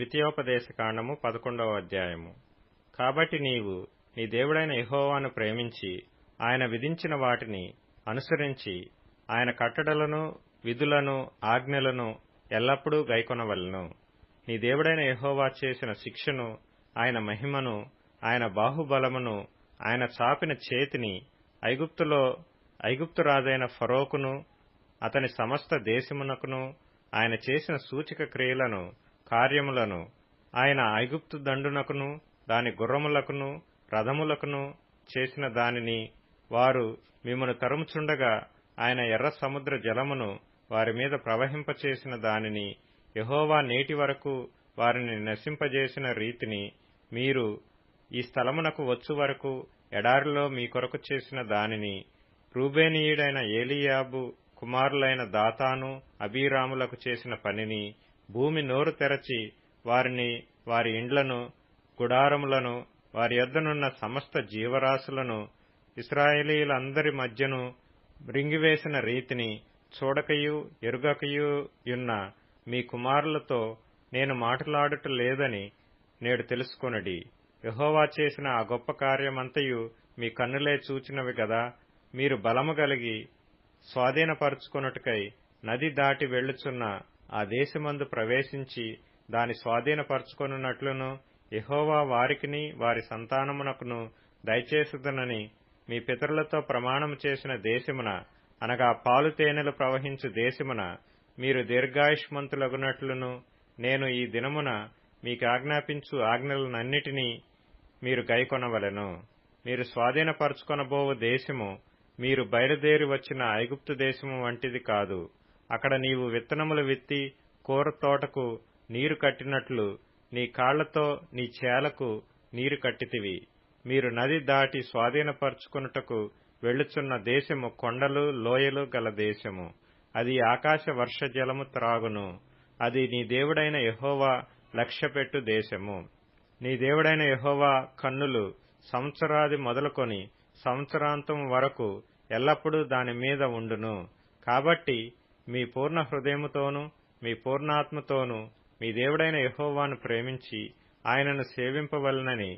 ద్వితీయోపదేశకాండము పదకొండవ అధ్యాయము. కాబట్టి నీవు నీ దేవుడైన యహోవాను ప్రేమించి ఆయన విధించిన వాటిని అనుసరించి ఆయన కట్టడలను విధులను ఆజ్ఞలను ఎల్లప్పుడూ గైకొనవలెను. నీ దేవుడైన యహోవా చేసిన శిక్షను ఆయన మహిమను ఆయన బాహుబలమును ఆయన చాపిన చేతిని ఐగుప్తులో ఐగుప్తు రాజైన ఫరోకును అతని సమస్త దేశమునకును ఆయన చేసిన సూచక క్రియలను కార్యములను ఆయన ఐగుప్తు దండునకును దాని గుర్రములకును రథములకును చేసిన దానిని వారు మిమ్మను తరుముచుండగా ఆయన ఎర్ర సముద్ర జలమును వారి మీద ప్రవహింపచేసిన దానిని యహోవా నేటి వరకు వారిని నశింపజేసిన రీతిని మీరు ఈ స్థలమునకు వచ్చు వరకు ఎడారిలో మీ కొరకు చేసిన దానిని రూబేనీయుడైన ఏలియాబు కుమారులైన దాతాను అబీరాములకు చేసిన పనిని భూమి నోరు తెరచి వారిని వారి ఇండ్లను గుడారములను వారి యొద్దనున్న సమస్త జీవరాశులను ఇస్రాయేలీలందరి మధ్యను మృంగివేసిన రీతిని చూడకయు ఎరుగకయున్న మీ కుమారులతో నేను మాట్లాడుట లేదని నేడు తెలుసుకొనడి. యహోవా చేసిన ఆ గొప్ప కార్యమంతయు మీ కన్నులే చూచినవి గదా మీరు బలము కలిగి స్వాధీనపరుచుకొనుటకై నది దాటి వెళ్ళుచున్న ఆ దేశమందు ప్రవేశించి దాని స్వాధీనపరచుకొనున్నట్లును యహోవా వారికిని వారి సంతానమునకును దయచేసుదనని మీ పితరులతో ప్రమాణము చేసిన దేశమున అనగా పాలు తేనెలు ప్రవహించు దేశమున మీరు దీర్ఘాయుష్మంతులగునట్లును నేను ఈ దినమున మీకు ఆజ్ఞాపించు ఆజ్ఞలనన్నిటినీ మీరు గైకొనవలెను. మీరు స్వాధీనపరచుకొనబోవు దేశము మీరు బయలుదేరి వచ్చిన ఐగుప్తు దేశము వంటిది కాదు. అక్కడ నీవు విత్తనములు విత్తి కూర తోటకు నీరు కట్టినట్లు నీ కాళ్ళతో నీ చేలకు నీరు కట్టితివి. మీరు నది దాటి స్వాధీనపరుచుకున్నటకు వెళ్ళుచున్న దేశము కొండలు లోయలు గల దేశము. అది ఆకాశ వర్ష జలము త్రాగును. అది నీ దేవుడైన యహోవా లక్ష్యపెట్టు దేశము. నీ దేవుడైన యహోవా కన్నులు సంవత్సరాది మొదలుకొని సంవత్సరాంతం వరకు ఎల్లప్పుడూ దాని మీద ఉండును. కాబట్టి మీ పూర్ణ హృదయముతోనూ మీ పూర్ణాత్మతోనూ మీ దేవుడైన యహోవాను ప్రేమించి ఆయనను సేవింపవలనని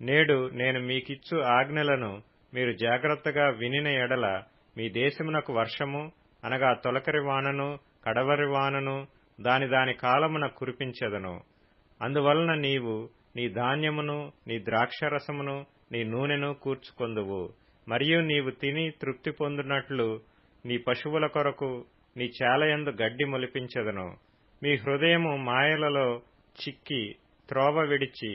నేడు నేను మీకిచ్చు ఆజ్ఞలను మీరు జాగ్రత్తగా వినిన ఎడల మీ దేశమునకు వర్షము అనగా తొలకరి వానను కడవరి వానను దాని దాని కాలమున కురిపించెదను. అందువలన నీవు నీ ధాన్యమును నీ ద్రాక్షరసమును నీ నూనెను కూర్చుకొందువు. మరియు నీవు తిని తృప్తి పొందినట్లు నీ పశువుల కొరకు నీ చేలయందు గడ్డి మొలిపించెదను. మీ హృదయము మాయలలో చిక్కి త్రోవ విడిచి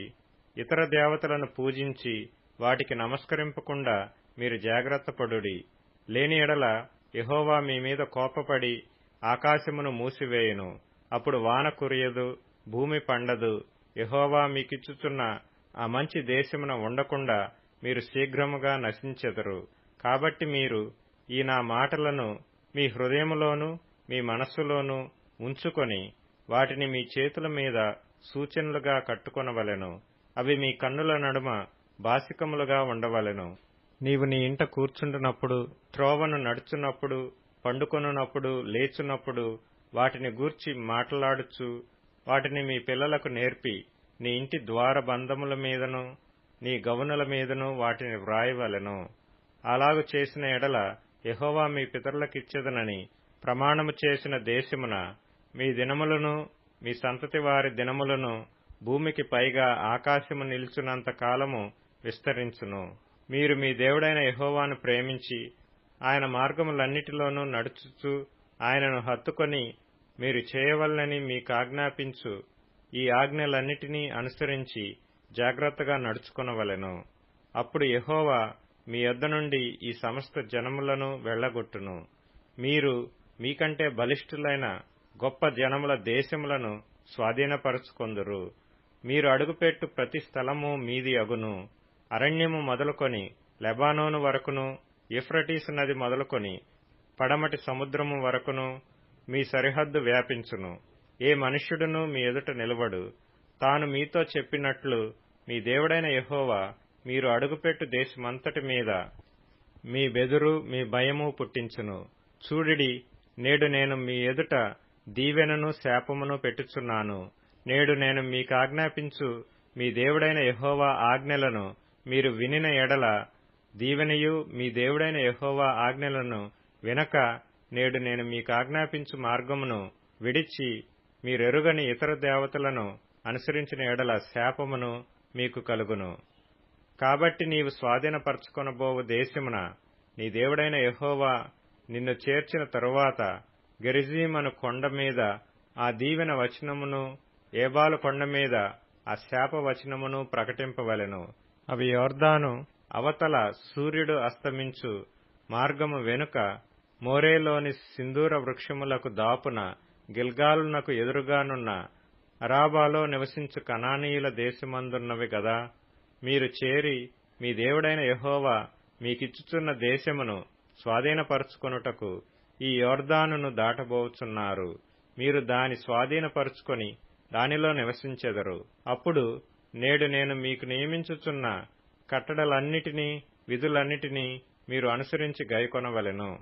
ఇతర దేవతలను పూజించి వాటికి నమస్కరింపకుండా మీరు జాగ్రత్తపడుడి లేని ఎడల యహోవా మీ మీద కోపపడి ఆకాశమును మూసివేయును. అప్పుడు వాన కురియదు భూమి పండదు. యహోవా మీకిచ్చుచున్న ఆ మంచి దేశమున ఉండకుండా మీరు శీఘ్రముగా నశించెదరు. కాబట్టి మీరు ఈ నా మాటలను మీ హృదయంలోనూ మీ మనస్సులోనూ ఉంచుకొని వాటిని మీ చేతుల మీద సూచనలుగా కట్టుకొనవలెను. అవి మీ కన్నుల నడుమ బాసికములుగా ఉండవలెను. నీవు నీ ఇంట కూర్చుంటున్నప్పుడు త్రోవను నడుచున్నప్పుడు పండుకొనున్నప్పుడు లేచున్నప్పుడు వాటిని గూర్చి మాట్లాడుచు వాటిని మీ పిల్లలకు నేర్పి నీ ఇంటి ద్వార బంధముల మీదను నీ గవనుల మీదను వాటిని వ్రాయవలెను. అలాగు చేసిన ఎడల యహోవా మీ పితరులకిచ్చెదనని ప్రమాణము చేసిన దేశమున మీ దినములను మీ సంతతి వారి దినములను భూమికి పైగా ఆకాశము నిల్చున్నంత కాలము విస్తరించును. మీరు మీ దేవుడైన యహోవాను ప్రేమించి ఆయన మార్గములన్నిటిలోనూ నడుచుచు ఆయనను హత్తుకొని మీరు చేయవలనని మీకు ఆజ్ఞాపించు. ఈ ఆజ్ఞలన్నిటినీ అనుసరించి జాగ్రత్తగా నడుచుకొనవలెను. అప్పుడు యహోవా మీ యొద్ద నుండి ఈ సమస్త జనములను వెళ్ళగొట్టును మీరు మీకంటే బలిష్ఠులైన గొప్ప జనముల దేశములను స్వాధీనపరుచుకొందురు. మీరు అడుగుపెట్టు ప్రతి స్థలము మీది అగును. అరణ్యము మొదలుకొని లెబానోను వరకును ఇఫ్రటీసు నది మొదలుకొని పడమటి సముద్రము వరకును మీ సరిహద్దు వ్యాపించును. ఏ మనుష్యుడును మీ ఎదుట నిలబడు. తాను మీతో చెప్పినట్లు మీ దేవుడైన యహోవా మీరు అడుగుపెట్టు దేశమంతటి మీద మీ బెదురు మీ భయము పుట్టించును. చూడిడి నేడు నేను మీ ఎదుట దీవెనను శాపమును పెట్టుచున్నాను. నేడు నేను మీకాజ్ఞాపించు మీ దేవుడైన యహోవా ఆజ్ఞలను మీరు వినిన ఎడల దీవెనయు మీ దేవుడైన యహోవా ఆజ్ఞలను వినక నేడు నేను మీకాజ్ఞాపించు మార్గమును విడిచి మీరెరుగని ఇతర దేవతలను అనుసరించిన ఎడల శాపమును మీకు కలుగును. కాబట్టి నీవు స్వాధీనపరచుకొనబోవు దేశమున నీ దేవుడైన యహోవా నిన్ను చేర్చిన తరువాత గెరిజీమను కొండ మీద ఆ దీవెన వచనమును ఏబాలు కొండ మీద ఆ శాప వచనమును ప్రకటింపవలెను. అవి యోర్దాను అవతల సూర్యుడు అస్తమించు మార్గము వెనుక మోరేలోని సింధూర వృక్షములకు దాపున గిల్గాలునకు ఎదురుగానున్న అరాబాలో నివసించు కనానీయుల దేశమందున్నవి గదా? మీరు చేరి మీ దేవుడైన యహోవా మీకిచ్చుచున్న దేశమును స్వాధీనపరుచుకొనుటకు ఈ యోర్దానును దాటబోచున్నారు. మీరు దాని స్వాధీనపరుచుకొని దానిలో నివసించెదరు. అప్పుడు నేడు నేను మీకు నియమించుచున్న కట్టడలన్నిటినీ విధులన్నిటినీ మీరు అనుసరించి గైకొనవలెను.